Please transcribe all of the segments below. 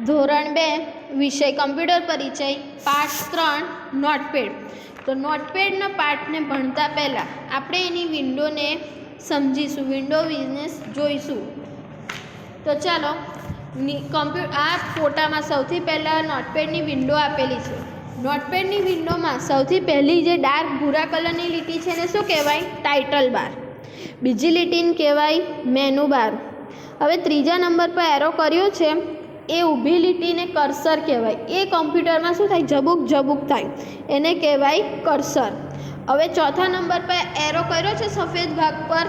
ધોરણ બે, વિષય કમ્પ્યુટર પરિચય, પાઠ ત્રણ, નોટપેડ. તો નોટપેડના પાઠને ભણતા પહેલાં આપણે એની વિન્ડોને સમજીશું વિન્ડો બિઝનેસ જોઈશું. તો ચાલો કમ્પ્યુ, આ ફોટામાં સૌથી પહેલાં નોટપેડની વિન્ડો આપેલી છે. નોટપેડની વિન્ડોમાં સૌથી પહેલી જે ડાર્ક ભૂરા કલરની લીટી છે એને શું કહેવાય? Title bar. બીજી લીટીને કહેવાય મેનુ બાર. હવે ત્રીજા નંબર પર એરો કર્યો છે. એ ઊભી લીટીને કર્સર કહેવાય. એ કોમ્પ્યુટરમાં શું થાય? ઝબુક ઝબુક થાય. એને કહેવાય કર્સર હવે ચોથા નંબર પર એરો કર્યો છે સફેદ ભાગ પર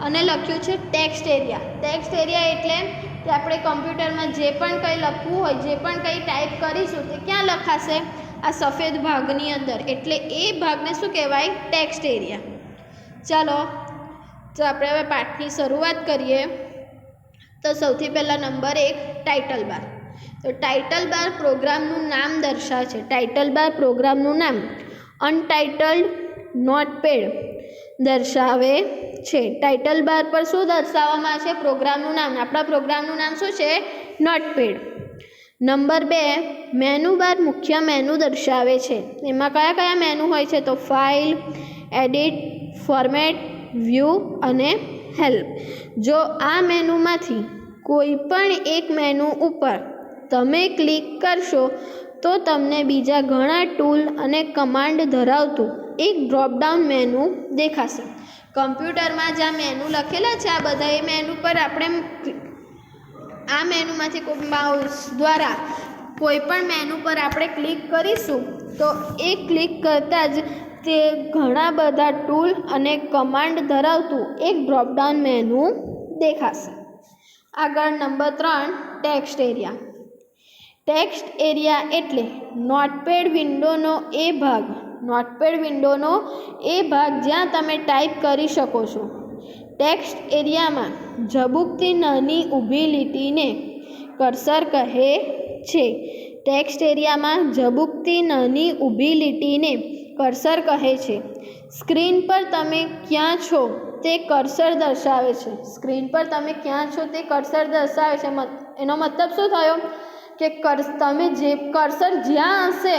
અને લખ્યું છે ટેક્સ્ટ એરિયા ટેક્સ્ટ એરિયા એટલે કે આપણે કમ્પ્યુટરમાં જે પણ કંઈ લખવું હોય, જે પણ કંઈ ટાઈપ કરીશું, તે ક્યાં લખાશે? આ સફેદ ભાગની અંદર. એટલે એ ભાગને શું કહેવાય? ટેક્સ્ટ એરિયા ચાલો, તો આપણે હવે પાઠની શરૂઆત કરીએ. તો સૌથી પહેલાં નંબર એક ટાઇટલ બાર તો ટાઇટલ બાર પ્રોગ્રામનું નામ દર્શાવે છે ટાઇટલ બાર પ્રોગ્રામનું નામ અનટાઇટલ્ડ નોટપેડ દર્શાવે છે. ટાઇટલ બાર પર શું દર્શાવવામાં છે પ્રોગ્રામનું નામ. આપણા પ્રોગ્રામનું નામ શું છે? નોટપેડ નંબર બે મેનુ બાર મુખ્ય મેનુ દર્શાવે છે. એમાં કયા કયા મેનુ હોય છે? તો ફાઇલ એડિટ ફોર્મેટ વ્યૂ અને હેલ્પ. જો આ મેનુમાંથી કોઈ પણ એક મેનુ ઉપર તમે ક્લિક કરશો, તો તમને બીજા ઘણા ટૂલ અને કમાન્ડ ધરાવતું એક ડ્રોપડાઉન મેનુ દેખાશે. કમ્પ્યુટરમાં જ્યાં મેનુ લખેલા છે, આ બધા એ મેનુ પર આપણે આ મેનુમાંથી કોઈ માઉસ દ્વારા કોઈ પણ મેનુ પર આપણે ક્લિક કરીશું, તો એ ક્લિક કરતાં જ તે ઘણા બધા ટૂલ અને કમાન્ડ ધરાવતું એક ડ્રોપડાઉન મેનુ દેખાશે. આગળ નંબર ત્રણ ટેક્સ્ટ એરિયા ટેક્સ્ટ એરિયા એટલે નોટપેડ વિન્ડોનો એ ભાગ. નોટપેડ વિન્ડોનો એ ભાગ જ્યાં તમે ટાઈપ કરી શકો છો. ટેક્સ્ટ એરિયામાં ઝબૂકતી નાની ઊભી લીટીને કર્સર કહે છે. ટેક્સ્ટ એરિયામાં ઝબૂકતી નાની ઊભી લીટીને કર્સર કહે છે. સ્ક્રીન પર તમે ક્યાં છો તે કર્સર દર્શાવે છે. સ્ક્રીન પર તમે ક્યાં છો તે કર્સર દર્શાવે છે. એનો મતલબ શું થયો? કે કર્સ તમે જે, કર્સર જ્યાં હશે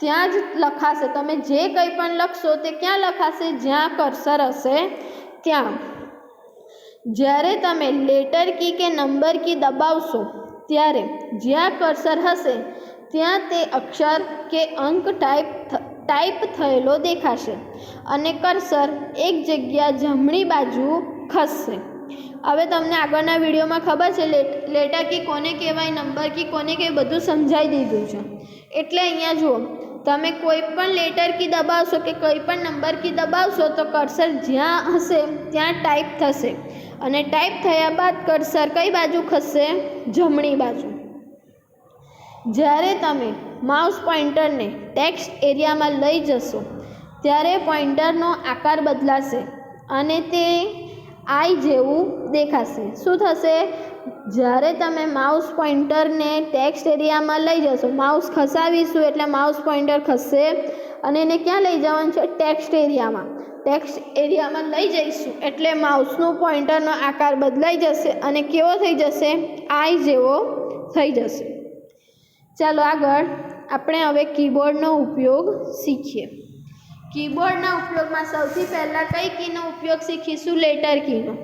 ત્યાં જ લખાશે. તમે જે કંઈ પણ લખશો તે ક્યાં લખાશે? જ્યાં કર્સર હશે ત્યાં. જ્યારે તમે લેટર કી કે નંબર કી દબાવશો, ત્યારે જ્યાં કર્સર હશે, ત્યાં તે અક્ષર કે અંક ટાઈપ ટાઈપ થયેલો દેખાશે અને કર્સર એક જગ્યા જમણી બાજુ ખસશે. હવે તમને આગળના વિડીયોમાં ખબર છે લેટર કી કોને કહેવાય, નંબર કી કોને કહેવાય બધું સમજાવી દીધું છે. એટલે અહીંયા જુઓ, તમે કોઈ પણ લેટર કી દબાવશો કે કોઈ પણ નંબર કી દબાવશો તો કર્સર જ્યાં હશે ત્યાં ટાઈપ થશે. અને ટાઈપ થયા બાદ કર્સર કઈ બાજુ ખસશે? જમણી બાજુ. જ્યારે તમે માઉસ પોઇન્ટરને ટેક્સ્ટ એરિયામાં લઈ જશો. ત્યારે પોઇન્ટરનો આકાર બદલાશે અને તે આઈ જેવું દેખાશે. શું થશે? જ્યારે તમે માઉસ પોઇન્ટરને ટેક્સ્ટ એરિયામાં લઈ જશો, માઉસ ખસાવીશું એટલે માઉસ પોઇન્ટર ખસશે અને એને ક્યાં લઈ જવાનું છે? ટેક્સ્ટ એરિયામાં. ટેક્સ્ટ એરિયામાં લઈ જઈશું એટલે માઉસનું પોઇન્ટરનો આકાર બદલાઈ જશે અને કેવો થઈ જશે? આઈ જેવો થઈ જશે. ચાલો આગળ. આપણે હવે કીબોર્ડનો ઉપયોગ શીખીએ. કીબોર્ડના ઉપયોગમાં સૌથી પહેલાં કઈ કીનો ઉપયોગ શીખીશું? લેટર કીનો.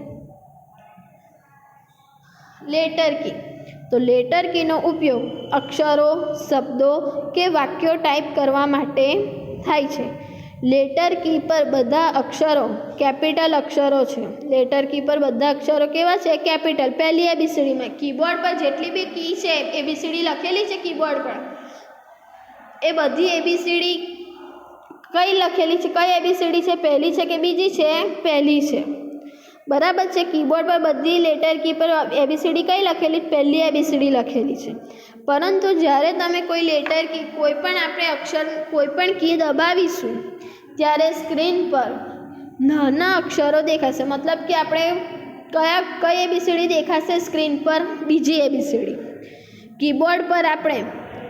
Letter key. તો લેટર કીનો ઉપયોગ અક્ષરો, શબ્દો કે વાક્યો ટાઈપ કરવા માટે થાય છે. લેટર કી પર બધા અક્ષરો કેપિટલ અક્ષરો છે. લેટર કી પર બધા અક્ષરો કેવા છે? કેપિટલ. પહેલી એબીસીડીમાં કીબોર્ડ પર જેટલી બી કી છે એબીસીડી લખેલી છે કીબોર્ડ પર. એ બધી એબીસીડી કઈ લખેલી છે? કઈ એબીસીડી છે? પહેલી છે કે બીજી છે? પહેલી છે. બરાબર છે? કીબોર્ડ પર બધી લેટર કી પર એબીસીડી કઈ લખેલી? પહેલી એબીસીડી લખેલી છે. પરંતુ જ્યારે તમે કોઈ લેટર કી, કોઈ પણ આપણે અક્ષર, કોઈ પણ કી દબાવીશું, ત્યારે સ્ક્રીન પર નાના અક્ષરો દેખાશે. મતલબ કે આપણે કયા, કઈ એબીસીડી દેખાશે? સ્ક્રીન પર બીજી એબીસીડી કીબોર્ડ પર આપણે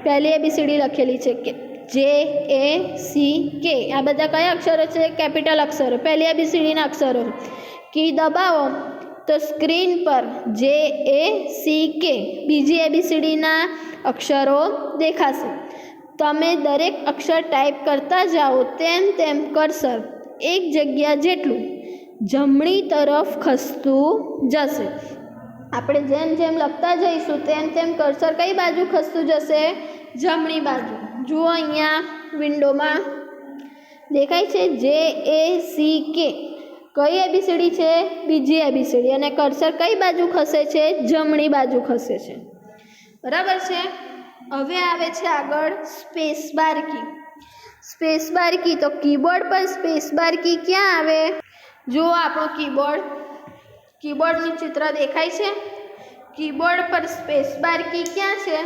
પહેલી એબીસીડી લખેલી છે કે જે એ સી કે આ બધા કયા અક્ષરો છે? કેપિટલ અક્ષરો. પહેલી એબીસીડીના અક્ષરો. કી દબાવો તો સ્ક્રીન પર જે એ સી કે બીજી એબીસીડીના અક્ષરો દેખાશે. તમે દરેક અક્ષર ટાઈપ કરતા જાઓ તેમ તેમ કરસર એક જગ્યા જેટલું જમણી તરફ ખસતું જશે. આપણે જેમ જેમ લખતા જઈશું, તેમ તેમ કર્સર કઈ બાજુ ખસતું જશે? જમણી બાજુ. જુઓ અહીંયા વિન્ડોમાં. દેખાય છે જે એ સી કે કઈ એબીસીડી છે? બીજી એબીસીડી અને કર્સર કઈ બાજુ ખસે છે? જમણી બાજુ ખસે છે. બરાબર છે? હવે આવે છે આગળ સ્પેસ બાર કી સ્પેસ બાર કી તો કીબોર્ડ પર સ્પેસ બાર કી ક્યાં આવે? જુઓ આપણો કીબોર્ડ. કીબોર્ડનું ચિત્ર દેખાય છે? કીબોર્ડ પર સ્પેસ બાર કી ક્યાં છે?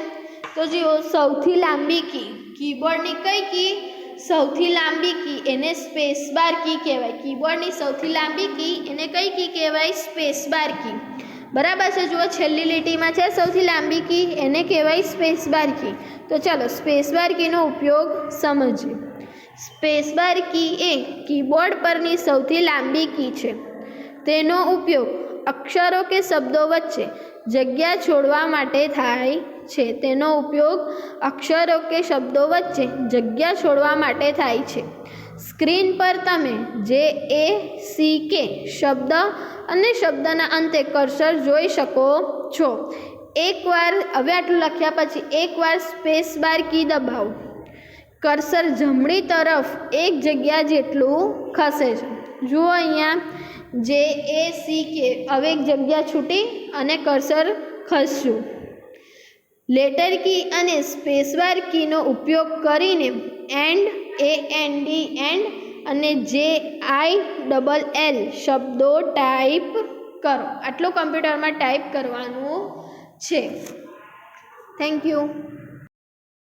તો જુઓ, સૌથી લાંબી કી. કીબોર્ડની કઈ કી? સૌથી લાંબી કી એને સ્પેસ બાર કી કહેવાય. કીબોર્ડની સૌથી લાંબી કી એને કઈ કી કહેવાય? Space bar key. બરાબર છે? જુઓ, છેલ્લી લીટીમાં છે સૌથી લાંબી કી. એને કહેવાય સ્પેસ બાર કી. તો ચાલો, સ્પેસ બાર કીનો ઉપયોગ સમજીએ. સ્પેસ બાર કી એ કીબોર્ડ પરની સૌથી લાંબી કી છે. તેનો ઉપયોગ અક્ષરો કે શબ્દો વચ્ચે જગ્યા છોડવા માટે થાય છે. તેનો ઉપયોગ અક્ષરો કે શબ્દો વચ્ચે જગ્યા છોડવા માટે થાય છે. સ્ક્રીન પર તમે જે, એ, સી, કે શબ્દ અને શબ્દના અંતે કર્સર જોઈ શકો છો. એકવાર, હવે આટલું લખ્યા પછી એકવાર સ્પેસ બાર કી દબાવો. કર્સર જમણી તરફ એક જગ્યા જેટલું ખસે છે. જુઓ અહીંયા જે એ સી કે હવે એક જગ્યા છૂટી અને કર્સર ખસશું. લેટર કી અને સ્પેસવાર કીનો ઉપયોગ કરીને and, A N D and અને જે આઈ ડબલ એલ શબ્દો ટાઈપ કરો. આટલું કમ્પ્યુટરમાં ટાઈપ કરવાનું છે. Thank you.